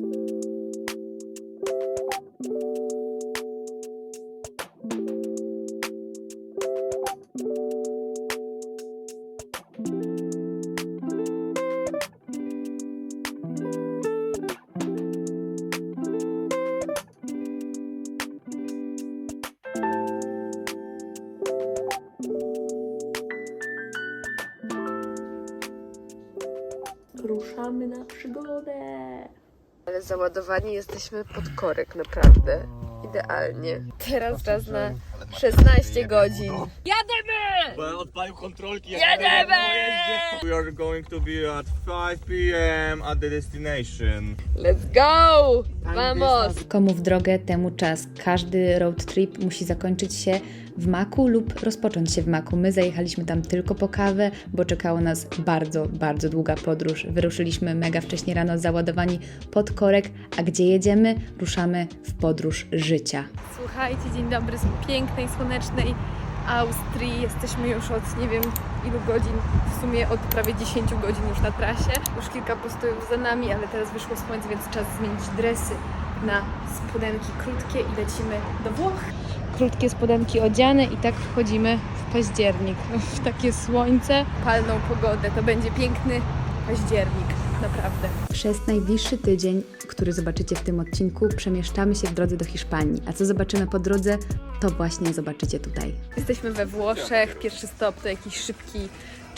Ruszamy Ale załadowani jesteśmy pod korek, naprawdę. Idealnie. Teraz czas na 16 godzin. Bo odpalił kontrolki. Jedziemy! We are going to be at 5 p.m. at the destination. Let's go! Vamos! Komu w drogę, temu czas. Każdy road trip musi zakończyć się w maku lub rozpocząć się w maku. My zajechaliśmy tam tylko po kawę, bo czekało nas bardzo, bardzo długa podróż. Wyruszyliśmy mega wcześnie rano, załadowani pod korek, a gdzie jedziemy? Ruszamy w podróż życia. Słuchajcie, dzień dobry z pięknej, słonecznej Austrii. Jesteśmy już od nie wiem ilu godzin, w sumie od prawie 10 godzin już na trasie. Już kilka postojów za nami, ale teraz wyszło słońce, więc czas zmienić dresy na spodenki krótkie i lecimy do Włoch. Krótkie spodenki odziane i tak wchodzimy w październik. W takie słońce, palną pogodę. To będzie piękny październik, naprawdę. Przez najbliższy tydzień, który zobaczycie w tym odcinku, przemieszczamy się w drodze do Hiszpanii. A co zobaczymy po drodze, to właśnie zobaczycie tutaj. Jesteśmy we Włoszech. Pierwszy stop to jakiś szybki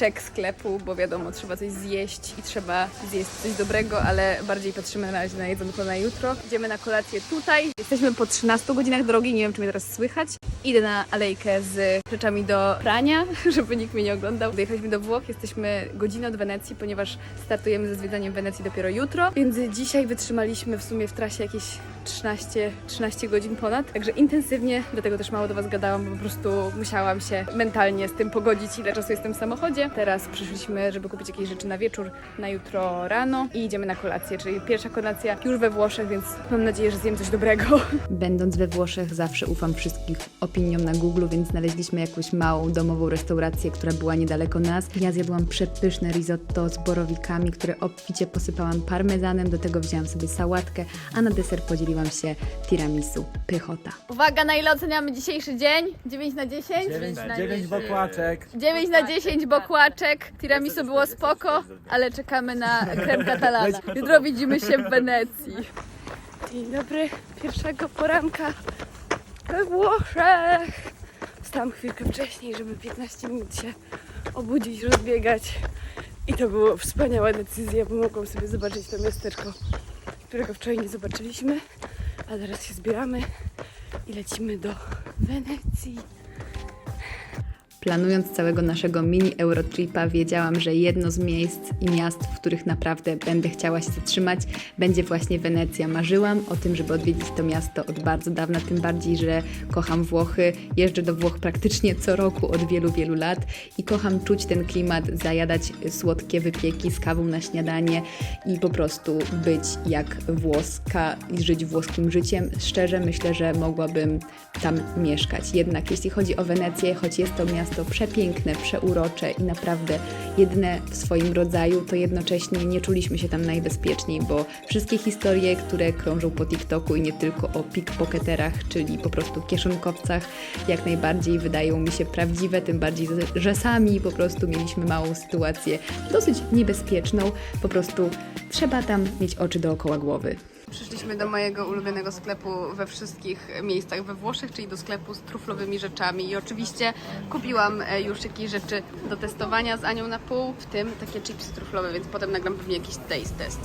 czek sklepu, bo wiadomo, trzeba coś zjeść i trzeba zjeść coś dobrego, ale bardziej patrzymy na razie na jedzonko na jutro. Idziemy na kolację tutaj. Jesteśmy po 13 godzinach drogi, nie wiem czy mnie teraz słychać. Idę na alejkę z rzeczami do prania, żeby nikt mnie nie oglądał. Dojechaliśmy do Włoch, jesteśmy godzinę od Wenecji, ponieważ startujemy ze zwiedzaniem Wenecji dopiero jutro, więc dzisiaj wytrzymaliśmy w sumie w trasie jakieś 13, 13 godzin ponad, także intensywnie, dlatego też mało do Was gadałam, bo po prostu musiałam się mentalnie z tym pogodzić, ile czasu jestem w samochodzie. Teraz przyszliśmy, żeby kupić jakieś rzeczy na wieczór, na jutro rano i idziemy na kolację, czyli pierwsza kolacja już we Włoszech, więc mam nadzieję, że zjem coś dobrego. Będąc we Włoszech, zawsze ufam wszystkich opiniom na Google, więc znaleźliśmy jakąś małą domową restaurację, która była niedaleko nas. Ja zjadłam przepyszne risotto z borowikami, które obficie posypałam parmezanem, do tego wzięłam sobie sałatkę, a na deser podzieliłam się tiramisu. Pychota. Uwaga, na ile oceniamy dzisiejszy dzień? 9 na 10? 9 na 9 bokłaczek. 9 na 10 bokłaczek. Tiramisu było spoko, ale czekamy na krem catalana. Jutro widzimy się w Wenecji. Dzień dobry, pierwszego poranka we Włoszech. Wstałam chwilkę wcześniej, żeby 15 minut się obudzić, rozbiegać. I to była wspaniała decyzja, bo mogłam sobie zobaczyć to miasteczko, którego wczoraj nie zobaczyliśmy. A teraz się zbieramy i lecimy do Wenecji. Planując całego naszego mini Eurotripa, wiedziałam, że jedno z miejsc i miast, w których naprawdę będę chciała się zatrzymać, będzie właśnie Wenecja. Marzyłam o tym, żeby odwiedzić to miasto od bardzo dawna, tym bardziej, że kocham Włochy. Jeżdżę do Włoch praktycznie co roku od wielu, wielu lat i kocham czuć ten klimat, zajadać słodkie wypieki z kawą na śniadanie i po prostu być jak włoska i żyć włoskim życiem. Szczerze myślę, że mogłabym tam mieszkać. Jednak jeśli chodzi o Wenecję, choć jest to miasto przepiękne, przeurocze i naprawdę jedyne w swoim rodzaju, to jednocześnie nie czuliśmy się tam najbezpieczniej, bo wszystkie historie, które krążą po TikToku i nie tylko o pickpocketerach, czyli po prostu kieszonkowcach, jak najbardziej wydają mi się prawdziwe, tym bardziej, że sami po prostu mieliśmy małą sytuację dosyć niebezpieczną. Po prostu trzeba tam mieć oczy dookoła głowy. Przyszliśmy do mojego ulubionego sklepu we wszystkich miejscach we Włoszech, czyli do sklepu z truflowymi rzeczami. I oczywiście kupiłam e, już jakieś rzeczy do testowania z Anią na pół, w tym takie chipsy truflowe, więc potem nagram pewnie jakiś taste test.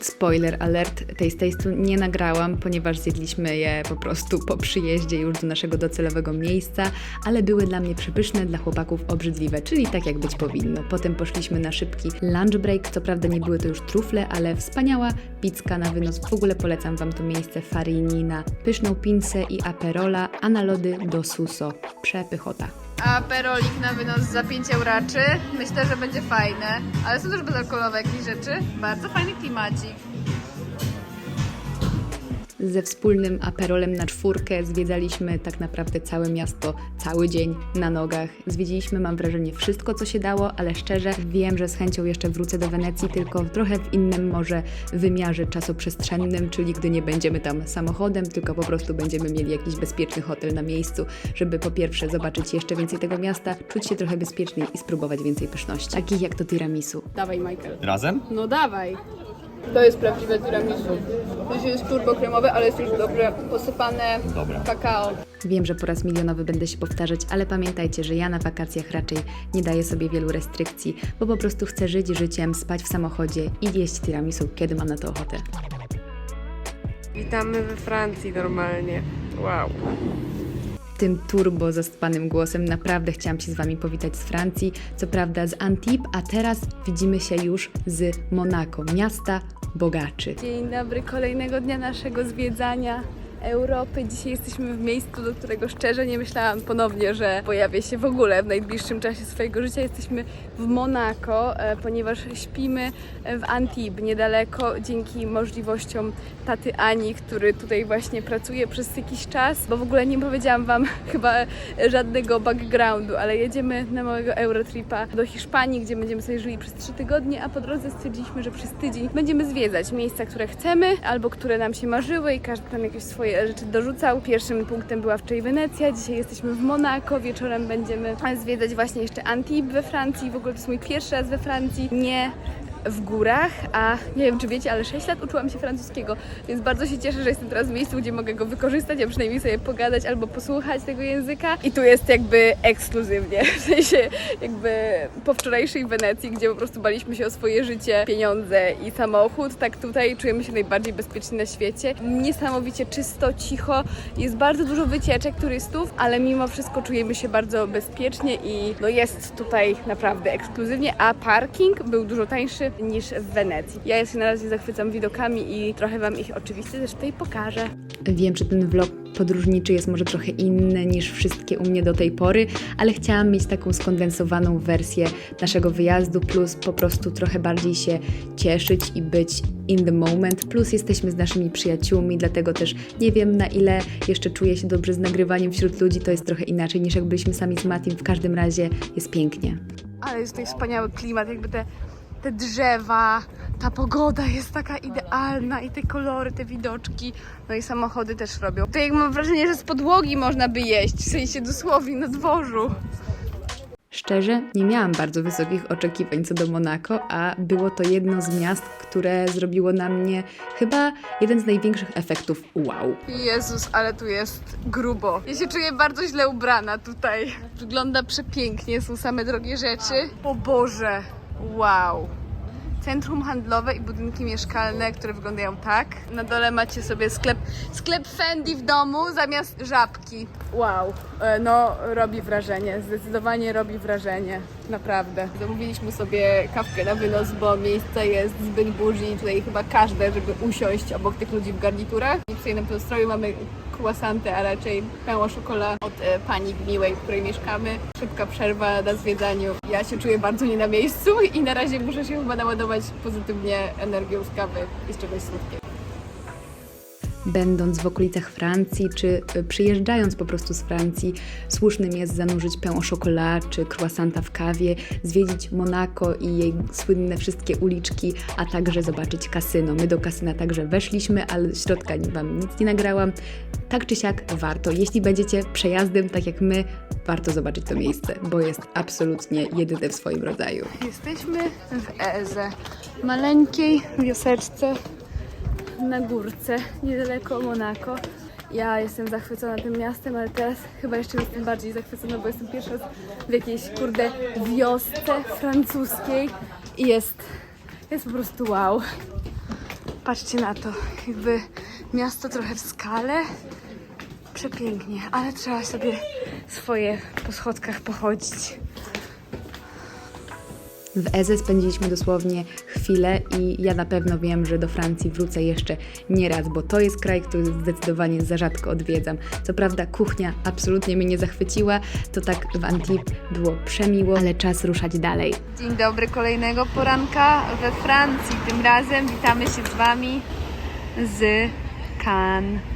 Spoiler alert, tej taste'u nie nagrałam, ponieważ zjedliśmy je po prostu po przyjeździe już do naszego docelowego miejsca, ale były dla mnie przepyszne, dla chłopaków obrzydliwe, czyli tak jak być powinno. Potem poszliśmy na szybki lunch break, co prawda nie były to już trufle, ale wspaniała pizka na wynos. W ogóle polecam Wam to miejsce Farini na pyszną pinsę i aperola, a na lody do suso. Przepychota. A perolik na wynos za 5 euraczy. Myślę, że będzie fajne, ale są też bezalkoholowe jakieś rzeczy. Bardzo fajny klimacik. Ze wspólnym aperolem na czwórkę zwiedzaliśmy tak naprawdę całe miasto cały dzień na nogach. Zwiedziliśmy, mam wrażenie, wszystko, co się dało, ale szczerze wiem, że z chęcią jeszcze wrócę do Wenecji, tylko trochę w innym może wymiarze czasoprzestrzennym, czyli gdy nie będziemy tam samochodem, tylko po prostu będziemy mieli jakiś bezpieczny hotel na miejscu, żeby po pierwsze zobaczyć jeszcze więcej tego miasta, czuć się trochę bezpieczniej i spróbować więcej pyszności, takich jak to tiramisu. Dawaj, Michael. Razem? No dawaj. To jest prawdziwe tiramisu. To jest turbo kremowe, ale jest już dobrze posypane Dobra. kakao. Wiem, że po raz milionowy będę się powtarzać, ale pamiętajcie, że ja na wakacjach raczej nie daję sobie wielu restrykcji, bo po prostu chcę żyć życiem, spać w samochodzie i jeść tiramisu, kiedy mam na to ochotę. Witamy we Francji normalnie. Wow. Tym turbo zaspanym głosem naprawdę chciałam się z Wami powitać z Francji, co prawda z Antibes, a teraz widzimy się już z Monako, miasta bogaczy. Dzień dobry, kolejnego dnia naszego zwiedzania Europy. Dzisiaj jesteśmy w miejscu, do którego szczerze nie myślałam ponownie, że pojawię się w ogóle w najbliższym czasie swojego życia. Jesteśmy w Monako, e, ponieważ śpimy w Antibes, niedaleko, dzięki możliwościom taty Ani, który tutaj właśnie pracuje przez jakiś czas, bo w ogóle nie powiedziałam Wam chyba żadnego backgroundu, ale jedziemy na małego Eurotripa do Hiszpanii, gdzie będziemy sobie żyli przez trzy tygodnie, a po drodze stwierdziliśmy, że przez tydzień będziemy zwiedzać miejsca, które chcemy, albo które nam się marzyły i każdy tam jakieś swoje rzeczy dorzucał. Pierwszym punktem była wczoraj Wenecja, dzisiaj jesteśmy w Monako, wieczorem będziemy zwiedzać właśnie jeszcze Antibes we Francji, w ogóle to jest mój pierwszy raz we Francji, nie w górach, a nie wiem czy wiecie, ale 6 lat uczyłam się francuskiego, więc bardzo się cieszę, że jestem teraz w miejscu, gdzie mogę go wykorzystać, a przynajmniej sobie pogadać albo posłuchać tego języka. I tu jest jakby ekskluzywnie, w sensie jakby po wczorajszej Wenecji, gdzie po prostu baliśmy się o swoje życie, pieniądze i samochód, tak tutaj czujemy się najbardziej bezpiecznie na świecie. Niesamowicie czysto, cicho, jest bardzo dużo wycieczek turystów, ale mimo wszystko czujemy się bardzo bezpiecznie i no jest tutaj naprawdę ekskluzywnie, a parking był dużo tańszy niż w Wenecji. Ja się na razie zachwycam widokami i trochę Wam ich oczywiście też tutaj pokażę. Wiem, że ten vlog podróżniczy jest może trochę inny niż wszystkie u mnie do tej pory, ale chciałam mieć taką skondensowaną wersję naszego wyjazdu, plus po prostu trochę bardziej się cieszyć i być in the moment. Plus jesteśmy z naszymi przyjaciółmi, dlatego też nie wiem na ile jeszcze czuję się dobrze z nagrywaniem wśród ludzi. To jest trochę inaczej niż jak byliśmy sami z Matim. W każdym razie jest pięknie. Ale jest tutaj wspaniały klimat, jakby te, te drzewa, ta pogoda jest taka idealna i te kolory, te widoczki, no i samochody też robią. To jak mam wrażenie, że z podłogi można by jeść, w sensie dosłownie na dworzu. Szczerze, nie miałam bardzo wysokich oczekiwań co do Monako, a było to jedno z miast, które zrobiło na mnie chyba jeden z największych efektów wow. Jezus, ale tu jest grubo. Ja się czuję bardzo źle ubrana tutaj. Wygląda przepięknie, są same drogie rzeczy. O Boże, wow. Centrum handlowe i budynki mieszkalne, które wyglądają tak. Na dole macie sobie sklep, sklep Fendi w domu zamiast żabki. Wow, e, no robi wrażenie, zdecydowanie robi wrażenie, naprawdę. Zamówiliśmy sobie kawkę na wynos, bo miejsce jest zbyt burzy tutaj chyba każde, żeby usiąść obok tych ludzi w garniturach. I tutaj na postroju mamy croissanty, a raczej pełno szokola od e, pani miłej, w której mieszkamy. Szybka przerwa na zwiedzaniu. Ja się czuję bardzo nie na miejscu i na razie muszę się chyba naładować pozytywnie energią z kawy i z czegoś słodkiego. Będąc w okolicach Francji, czy y, przyjeżdżając po prostu z Francji, słusznym jest zanurzyć pain au chocolat czy croissanta w kawie, zwiedzić Monako i jej słynne wszystkie uliczki, a także zobaczyć kasyno. My do kasyna także weszliśmy, ale środka Wam nic nie nagrałam. Tak czy siak warto. Jeśli będziecie przejazdem, tak jak my, warto zobaczyć to miejsce, bo jest absolutnie jedyne w swoim rodzaju. Jesteśmy w Eze, maleńkiej wioseczce na górce, niedaleko Monako. Ja jestem zachwycona tym miastem, ale teraz chyba jeszcze jestem bardziej zachwycona, bo jestem pierwszy raz w jakiejś, kurde, wiosce francuskiej i jest, jest po prostu wow. Patrzcie na to, jakby miasto trochę w skale, przepięknie, ale trzeba sobie swoje po schodkach pochodzić. W Eze spędziliśmy dosłownie chwilę i ja na pewno wiem, że do Francji wrócę jeszcze nie raz, bo to jest kraj, który zdecydowanie za rzadko odwiedzam. Co prawda kuchnia absolutnie mnie nie zachwyciła, to tak w Antibes było przemiło, ale czas ruszać dalej. Dzień dobry, kolejnego poranka we Francji. Tym razem witamy się z Wami z Cannes.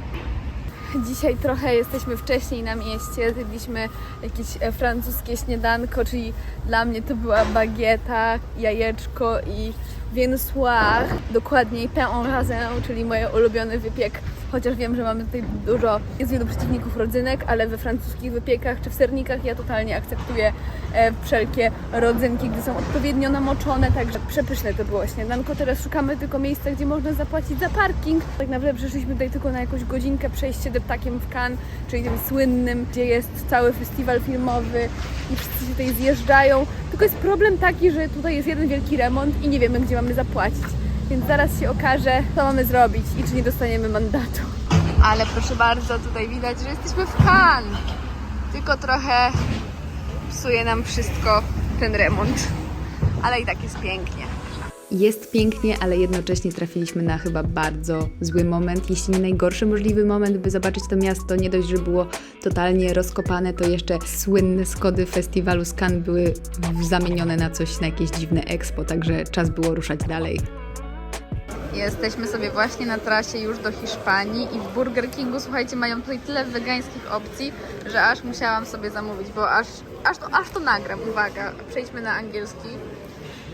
Dzisiaj trochę jesteśmy wcześniej na mieście, zjedliśmy jakieś e, francuskie śniadanko, czyli dla mnie to była bagieta, jajeczko i viennoisoir, dokładniej pain en raisin, czyli moje ulubiony wypiek. Chociaż wiem, że mamy tutaj dużo, jest wielu przeciwników rodzynek, ale we francuskich wypiekach czy w sernikach ja totalnie akceptuję e, wszelkie rodzynki, gdy są odpowiednio namoczone, także przepyszne to było śniadanko. Teraz szukamy tylko miejsca, gdzie można zapłacić za parking. Tak naprawdę przyszliśmy tutaj tylko na jakąś godzinkę przejście deptakiem w Cannes, czyli tym słynnym, gdzie jest cały festiwal filmowy i wszyscy się tutaj zjeżdżają. Tylko jest problem taki, że tutaj jest jeden wielki remont i nie wiemy, gdzie mamy zapłacić. Więc zaraz się okaże, co mamy zrobić i czy nie dostaniemy mandatu. Ale proszę bardzo, tutaj widać, że jesteśmy w Cannes. Tylko trochę psuje nam wszystko ten remont. Ale i tak jest pięknie. Jest pięknie, ale jednocześnie trafiliśmy na chyba bardzo zły moment, jeśli nie najgorszy możliwy moment, by zobaczyć to miasto. Nie dość, że było totalnie rozkopane, to jeszcze słynne skody festiwalu Cannes były zamienione na coś, na jakieś dziwne expo, także czas było ruszać dalej. Jesteśmy sobie właśnie na trasie już do Hiszpanii i w Burger Kingu, słuchajcie, mają tutaj tyle wegańskich opcji, że aż musiałam sobie zamówić, bo aż, aż, to, aż to nagram. Uwaga, przejdźmy na angielski.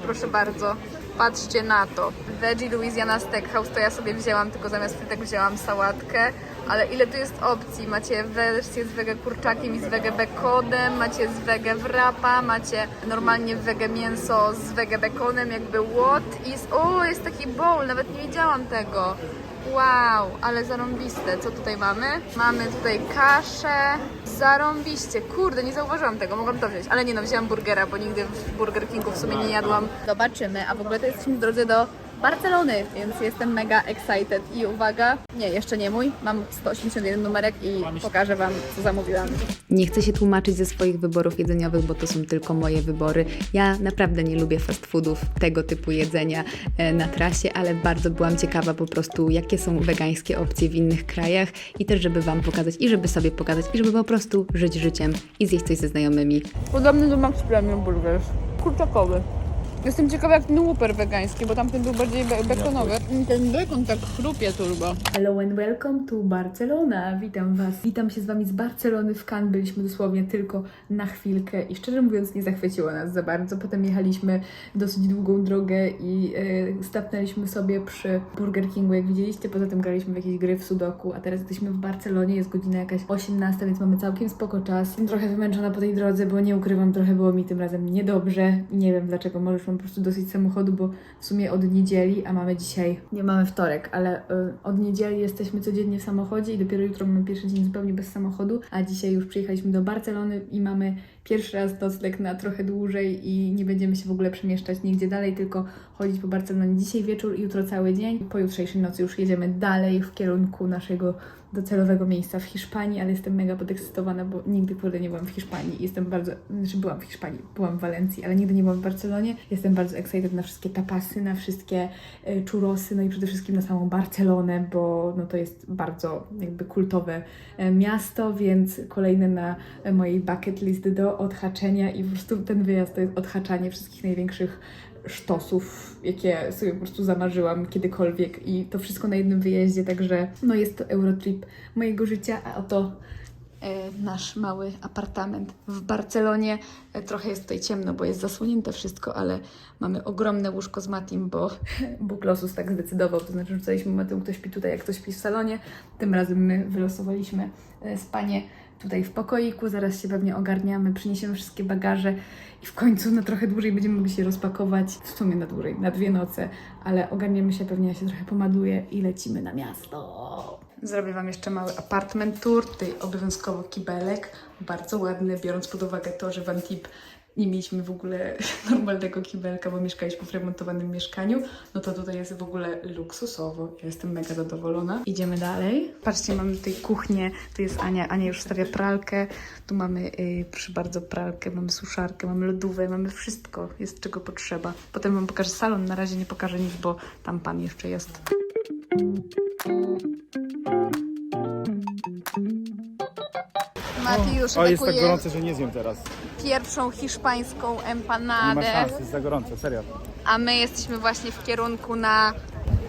Proszę bardzo, patrzcie na to. Veggie Louisiana Steakhouse to ja sobie wzięłam, tylko zamiast frytek wzięłam sałatkę. Ale ile tu jest opcji? Macie wersję z wege kurczakiem i z wege bekonem, macie z wege wrapa, macie normalnie wege mięso z wege bekonem, jakby what is... O, jest taki bowl, nawet nie wiedziałam tego. Wow, ale zarąbiste. Co tutaj mamy? Mamy tutaj kaszę. Zarąbiście. Kurde, nie zauważyłam tego, mogłam to wziąć. Ale nie no, wzięłam burgera, bo nigdy w Burger Kingu w sumie nie jadłam. Zobaczymy, a w ogóle to jesteśmy w drodze do Barcelony, więc jestem mega excited. I uwaga, nie, jeszcze nie mój, mam 181 numerek i pokażę Wam, co zamówiłam. Nie chcę się tłumaczyć ze swoich wyborów jedzeniowych, bo to są tylko moje wybory. Ja naprawdę nie lubię fast foodów, tego typu jedzenia e, na trasie, ale bardzo byłam ciekawa po prostu, jakie są wegańskie opcje w innych krajach i też, żeby Wam pokazać i żeby sobie pokazać i żeby po prostu żyć życiem i zjeść coś ze znajomymi. Podobny do Max Premium Burgers, kurczakowy. Jestem ciekawa jak ten Whopper wegański, bo tamten był bardziej be bekonowy. Ten bekon tak chrupie turbo. Hello and welcome to Barcelona. Witam Was. Witam się z Wami z Barcelony w Cannes. Byliśmy dosłownie tylko na chwilkę i szczerze mówiąc nie zachwyciło nas za bardzo. Potem jechaliśmy dosyć długą drogę i yy, stapnęliśmy sobie przy Burger Kingu, jak widzieliście. Poza tym graliśmy w jakieś gry w sudoku, a teraz jesteśmy w Barcelonie. Jest godzina jakaś 18, więc mamy całkiem spoko czas. Jestem trochę wymęczona po tej drodze, bo nie ukrywam, trochę było mi tym razem niedobrze. Nie wiem dlaczego, może już mam po prostu dosyć samochodu, bo w sumie od niedzieli, a mamy dzisiaj, nie mamy wtorek, ale y, od niedzieli jesteśmy codziennie w samochodzie i dopiero jutro mamy pierwszy dzień zupełnie bez samochodu, a dzisiaj już przyjechaliśmy do Barcelony i mamy pierwszy raz nocleg na trochę dłużej i nie będziemy się w ogóle przemieszczać nigdzie dalej, tylko chodzić po Barcelonie dzisiaj wieczór jutro cały dzień. Po jutrzejszej nocy już jedziemy dalej w kierunku naszego docelowego miejsca w Hiszpanii, ale jestem mega podekscytowana, bo nigdy kurde nie byłam w Hiszpanii. Jestem bardzo, znaczy byłam w Hiszpanii, byłam w Walencji, ale nigdy nie byłam w Barcelonie. Jestem bardzo excited na wszystkie tapasy, na wszystkie e, churrosy, no i przede wszystkim na samą Barcelonę, bo no to jest bardzo jakby kultowe e, miasto, więc kolejne na e, mojej bucket list do odhaczenia i po prostu ten wyjazd to jest odhaczanie wszystkich największych sztosów, jakie sobie po prostu zamarzyłam kiedykolwiek i to wszystko na jednym wyjeździe, także no jest to Eurotrip mojego życia, a oto e, nasz mały apartament w Barcelonie. E, trochę jest tutaj ciemno, bo jest zasłonięte wszystko, ale mamy ogromne łóżko z Matim, bo Bóg losus tak zdecydował, to znaczy rzucaliśmy Matę, ktoś śpi tutaj, jak ktoś śpi w salonie. Tym razem my wylosowaliśmy e, spanie tutaj w pokoiku, zaraz się pewnie ogarniamy, przyniesiemy wszystkie bagaże w końcu na trochę dłużej będziemy mogli się rozpakować, w sumie na dłużej, na dwie noce, ale ogarniemy się, pewnie ja się trochę pomaduję i lecimy na miasto. Zrobię Wam jeszcze mały apartment tour, tutaj obowiązkowo kibelek, bardzo ładny, biorąc pod uwagę to, że w Antibes nie mieliśmy w ogóle normalnego kibelka, bo mieszkaliśmy w remontowanym mieszkaniu, no to tutaj jest w ogóle luksusowo. Ja jestem mega zadowolona. Idziemy dalej. Patrzcie, mamy tutaj kuchnię, tu jest Ania, Ania już stawia pralkę, tu mamy, yy, bardzo, pralkę, mamy suszarkę, mamy lodówkę, mamy wszystko, jest czego potrzeba. Potem Wam pokażę salon, na razie nie pokażę nic, bo tam Pan jeszcze jest. Mati już O, jest tak gorące, że nie zjem teraz. pierwszą hiszpańską Nie ma empanadę, szans, jest za gorąco, serio. a my jesteśmy właśnie w kierunku na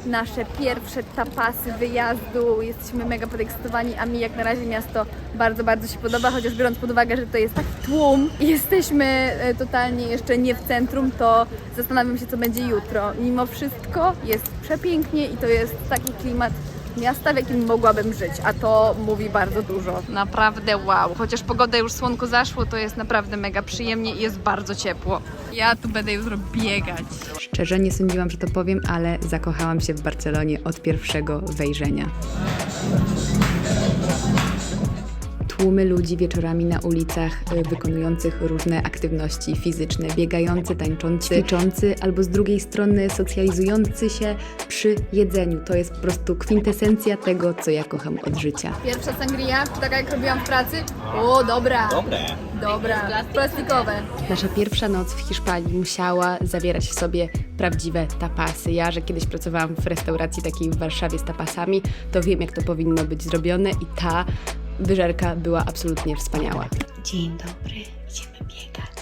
nasze pierwsze tapasy wyjazdu. Jesteśmy mega podekscytowani, a mi jak na razie miasto bardzo, bardzo się podoba, chociaż biorąc pod uwagę, że to jest taki tłum i jesteśmy e, totalnie jeszcze nie w centrum, to zastanawiam się, co będzie jutro. Mimo wszystko jest przepięknie i to jest taki klimat miasta, w jakim mogłabym żyć, a to mówi bardzo dużo. Naprawdę wow. Chociaż pogoda już słonko zaszło, to jest naprawdę mega przyjemnie i jest bardzo ciepło. Ja tu będę jutro biegać. Szczerze nie sądziłam, że to powiem, ale zakochałam się w Barcelonie od pierwszego wejrzenia. Tłumy ludzi wieczorami na ulicach y, wykonujących różne aktywności fizyczne, biegający, tańczący, ćwiczący, albo z drugiej strony socjalizujący się przy jedzeniu. To jest po prostu kwintesencja tego, co ja kocham od życia. Pierwsza sangria, taka jak robiłam w pracy. O, dobra. Dobre. Dobra. Plastikowe. Nasza pierwsza noc w Hiszpanii musiała zawierać w sobie prawdziwe tapasy. Ja, że kiedyś pracowałam w restauracji takiej w Warszawie z tapasami, to wiem, jak to powinno być zrobione i ta wyżerka była absolutnie wspaniała. Dzień dobry, idziemy biegać.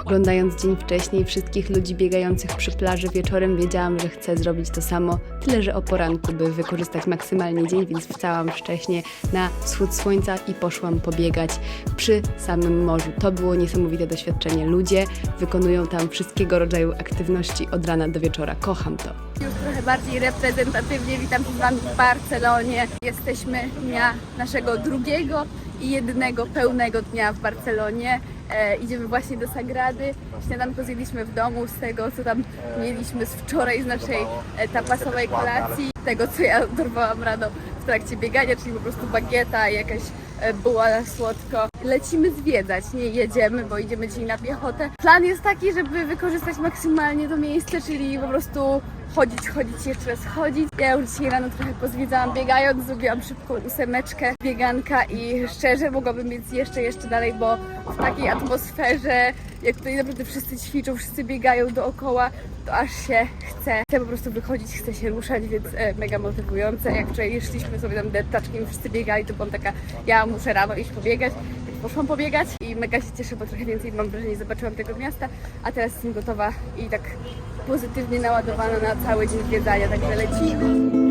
Oglądając dzień wcześniej wszystkich ludzi biegających przy plaży wieczorem, wiedziałam, że chcę zrobić to samo, tyle że o poranku, by wykorzystać maksymalnie dzień, więc wstałam wcześniej na wschód słońca i poszłam pobiegać przy samym morzu. To było niesamowite doświadczenie. Ludzie wykonują tam wszystkiego rodzaju aktywności od rana do wieczora. Kocham to. Już trochę bardziej reprezentatywnie witam się w Barcelonie. Jesteśmy dnia naszego drugiego i jednego pełnego dnia w Barcelonie. E, idziemy właśnie do Sagrady. Śniadanko zjedliśmy w domu z tego, co tam mieliśmy z wczoraj z naszej e, tapasowej kolacji. Tego, co ja dorwałam rano w trakcie biegania, czyli po prostu bagieta i jakaś e, buła na słodko. Lecimy zwiedzać, nie jedziemy, bo idziemy dzisiaj na piechotę. Plan jest taki, żeby wykorzystać maksymalnie to miejsce, czyli po prostu chodzić, chodzić, jeszcze raz chodzić. Ja już dzisiaj rano trochę pozwiedzałam biegając, zrobiłam szybką ósemeczkę bieganka i szczerze mogłabym mieć jeszcze, jeszcze dalej, bo w takiej atmosferze, jak tutaj naprawdę wszyscy ćwiczą, wszyscy biegają dookoła, to aż się chce. Chcę po prostu wychodzić, chcę się ruszać, więc e, mega motywujące. Jak wczoraj szliśmy sobie tam deptaczkiem, wszyscy biegali, to byłam taka, ja muszę rano iść pobiegać. Poszłam pobiegać i mega się cieszę, bo trochę więcej mam wrażenie zobaczyłam tego miasta, a teraz jestem gotowa i tak pozytywnie naładowana na cały dzień zwiedzania, także lecimy.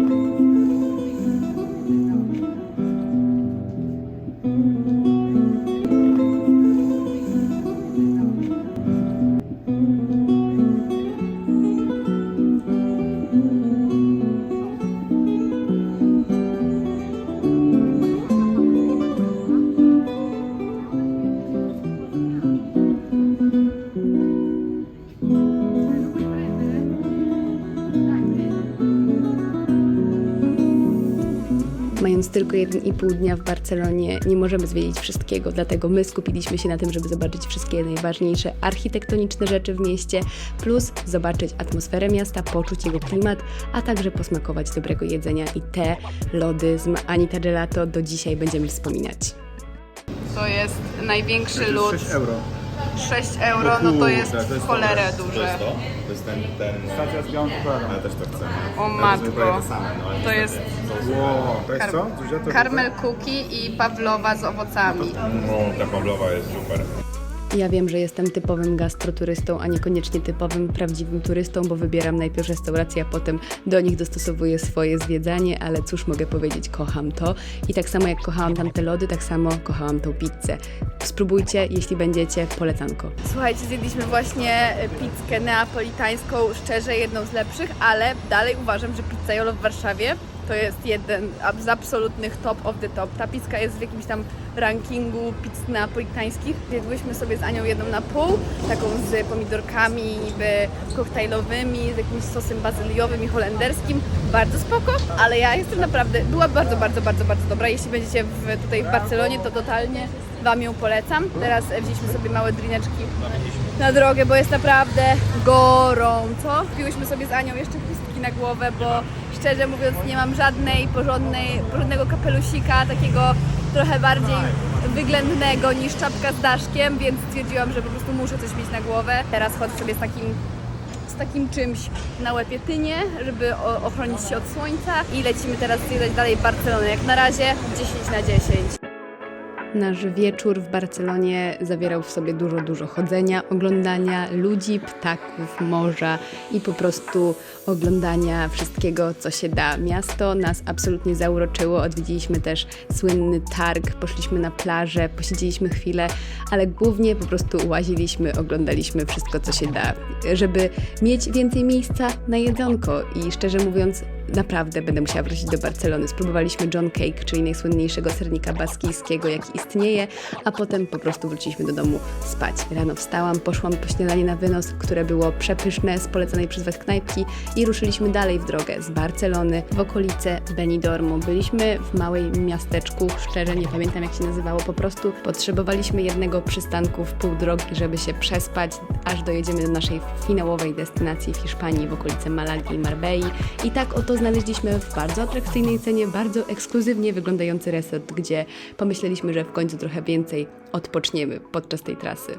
Tylko jeden i pół dnia w Barcelonie, nie możemy zwiedzić wszystkiego, dlatego my skupiliśmy się na tym, żeby zobaczyć wszystkie najważniejsze architektoniczne rzeczy w mieście, plus zobaczyć atmosferę miasta, poczuć jego klimat, a także posmakować dobrego jedzenia i te lody z Anita Gelato do dzisiaj będziemy wspominać. To jest największy lód. 6 euro. 6 euro, no to jest Kurde, w cholerę to, duże. To jest to? To jest ten, ten... Stacja z białą czekoladą. Ja też to chcę. O to matko. te same, no, ale To niestety jest są Wow, to jest co? Zuzia, to karmel cookie i pawlowa z owocami. No, ta Pawlowa jest super. Ja wiem, że jestem typowym gastroturystą, a niekoniecznie typowym prawdziwym turystą, bo wybieram najpierw restauracje, a potem do nich dostosowuję swoje zwiedzanie, ale cóż mogę powiedzieć, kocham to. I tak samo jak kochałam tamte lody, tak samo kochałam tą pizzę. Spróbujcie, jeśli będziecie, polecanko. Słuchajcie, zjedliśmy właśnie pizzkę neapolitańską, szczerze jedną z lepszych, ale dalej uważam, że pizzaiolo w Warszawie to jest jeden z absolutnych top of the top. Ta pizza jest w jakimś tam rankingu pizz neapolitańskich. Zjedłyśmy sobie z Anią jedną na pół, taką z pomidorkami niby koktajlowymi, z jakimś sosem bazyliowym i holenderskim. Bardzo spoko, ale ja jestem naprawdę, była bardzo, bardzo, bardzo, bardzo dobra. Jeśli będziecie w, tutaj w Barcelonie, to totalnie Wam ją polecam. Teraz wzięliśmy sobie małe drineczki na drogę, bo jest naprawdę gorąco. Piłyśmy sobie z Anią jeszcze chustki na głowę, bo szczerze mówiąc nie mam żadnej porządnej, porządnego kapelusika, takiego trochę bardziej wyględnego niż czapka z daszkiem, więc stwierdziłam, że po prostu muszę coś mieć na głowę. Teraz chodzę sobie z takim z takim czymś na łepie tynie, żeby ochronić się od słońca i lecimy teraz zwiedzać dalej Barcelonę. Jak na razie 10 na 10. Nasz wieczór w Barcelonie zawierał w sobie dużo, dużo chodzenia, oglądania ludzi, ptaków, morza i po prostu oglądania wszystkiego, co się da. Miasto nas absolutnie zauroczyło. Odwiedziliśmy też słynny targ, poszliśmy na plażę, posiedzieliśmy chwilę, ale głównie po prostu łaziliśmy, oglądaliśmy wszystko, co się da, żeby mieć więcej miejsca na jedzonko. I szczerze mówiąc, naprawdę będę musiała wrócić do Barcelony. Spróbowaliśmy John Cake, czyli najsłynniejszego sernika baskijskiego, jaki istnieje, a potem po prostu wróciliśmy do domu spać. Rano wstałam, poszłam po śniadanie na wynos, które było przepyszne z polecanej przez Was knajpki i ruszyliśmy dalej w drogę z Barcelony w okolice Benidormu. Byliśmy w małej miasteczku, szczerze nie pamiętam jak się nazywało, po prostu potrzebowaliśmy jednego przystanku w pół drogi, żeby się przespać, aż dojedziemy do naszej finałowej destynacji w Hiszpanii, w okolice Malagi i Marbei. I tak oto znaleźliśmy w bardzo atrakcyjnej cenie, bardzo ekskluzywnie wyglądający resort, gdzie pomyśleliśmy, że w końcu trochę więcej odpoczniemy podczas tej trasy.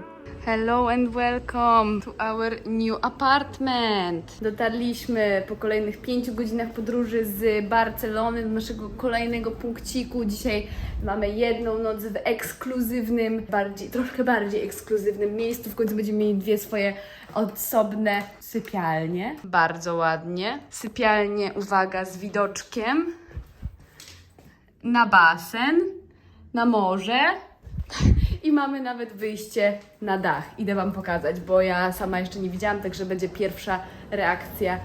Hello and welcome to our new apartment. Dotarliśmy po kolejnych pięciu godzinach podróży z Barcelony do naszego kolejnego punkciku. Dzisiaj mamy jedną noc w ekskluzywnym, bardziej, troszkę bardziej ekskluzywnym miejscu. W końcu będziemy mieli dwie swoje osobne sypialnie. Bardzo ładnie. Sypialnie, uwaga, z widoczkiem na basen, na morze. I mamy nawet wyjście na dach. Idę Wam pokazać, bo ja sama jeszcze nie widziałam, także będzie pierwsza reakcja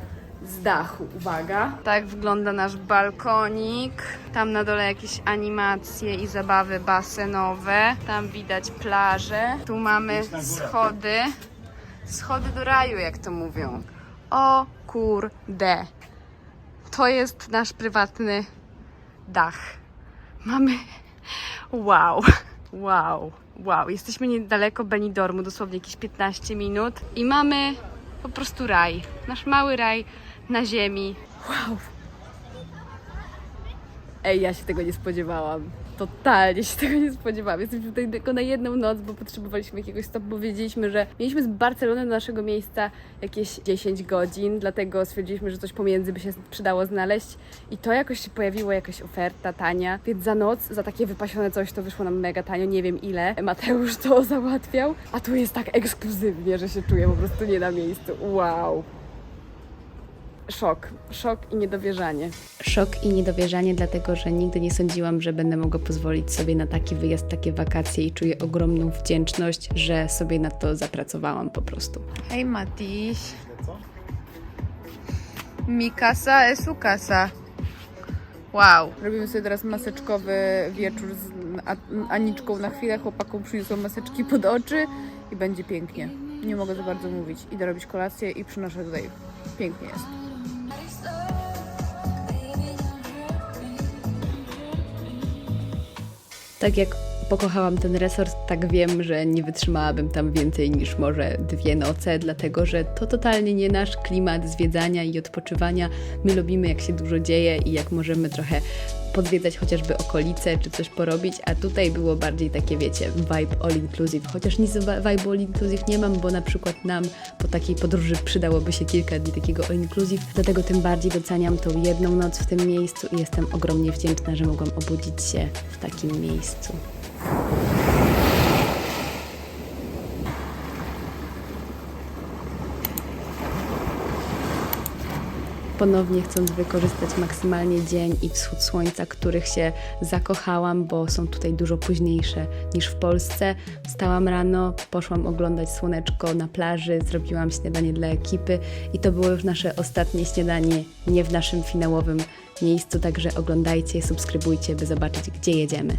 z dachu. Uwaga. Tak wygląda nasz balkonik. Tam na dole jakieś animacje i zabawy basenowe. Tam widać plażę. Tu mamy schody. Schody do raju, jak to mówią. O kurde. To jest nasz prywatny dach. Mamy. Wow. Wow. Wow. Jesteśmy niedaleko Benidormu, dosłownie jakieś 15 minut. I mamy po prostu raj. Nasz mały raj na ziemi. Ej, ja się tego nie spodziewałam. Totalnie się tego nie spodziewałam. Jesteśmy tutaj tylko na jedną noc, bo potrzebowaliśmy jakiegoś stopu, wiedzieliśmy, że mieliśmy z Barcelony do naszego miejsca jakieś 10 godzin, dlatego stwierdziliśmy, że coś pomiędzy by się przydało znaleźć i to jakoś się pojawiło, jakaś oferta tania, więc za noc, za takie wypasione coś to wyszło nam mega tanio, nie wiem ile. Mateusz to załatwiał, a tu jest tak ekskluzywnie, że się czuję po prostu nie na miejscu. Wow. Szok, szok i niedowierzanie. Szok i niedowierzanie, dlatego że nigdy nie sądziłam, że będę mogła pozwolić sobie na taki wyjazd, takie wakacje i czuję ogromną wdzięczność, że sobie na to zapracowałam po prostu. Hej Matiś. Mi casa es su casa. Wow. Robimy sobie teraz maseczkowy wieczór z Aniczką na chwilę. Chłopakom przyniosą maseczki pod oczy i będzie pięknie. Nie mogę za bardzo mówić. Idę robić kolację i przynoszę tutaj. Pięknie jest. Tak jak pokochałam ten resort, tak wiem, że nie wytrzymałabym tam więcej niż może dwie noce, dlatego że to totalnie nie nasz klimat zwiedzania i odpoczywania. My lubimy, jak się dużo dzieje i jak możemy trochę podwiedzać chociażby okolice czy coś porobić, a tutaj było bardziej takie, wiecie, vibe all inclusive. Chociaż nic vibe all inclusive nie mam, bo na przykład nam po takiej podróży przydałoby się kilka dni takiego all inclusive, dlatego tym bardziej doceniam tą jedną noc w tym miejscu i jestem ogromnie wdzięczna, że mogłam obudzić się w takim miejscu. Ponownie chcąc wykorzystać maksymalnie dzień i wschód słońca, których się zakochałam, bo są tutaj dużo późniejsze niż w Polsce. Wstałam rano, poszłam oglądać słoneczko na plaży, zrobiłam śniadanie dla ekipy i to było już nasze ostatnie śniadanie, nie w naszym finałowym miejscu, także oglądajcie, subskrybujcie, by zobaczyć, gdzie jedziemy.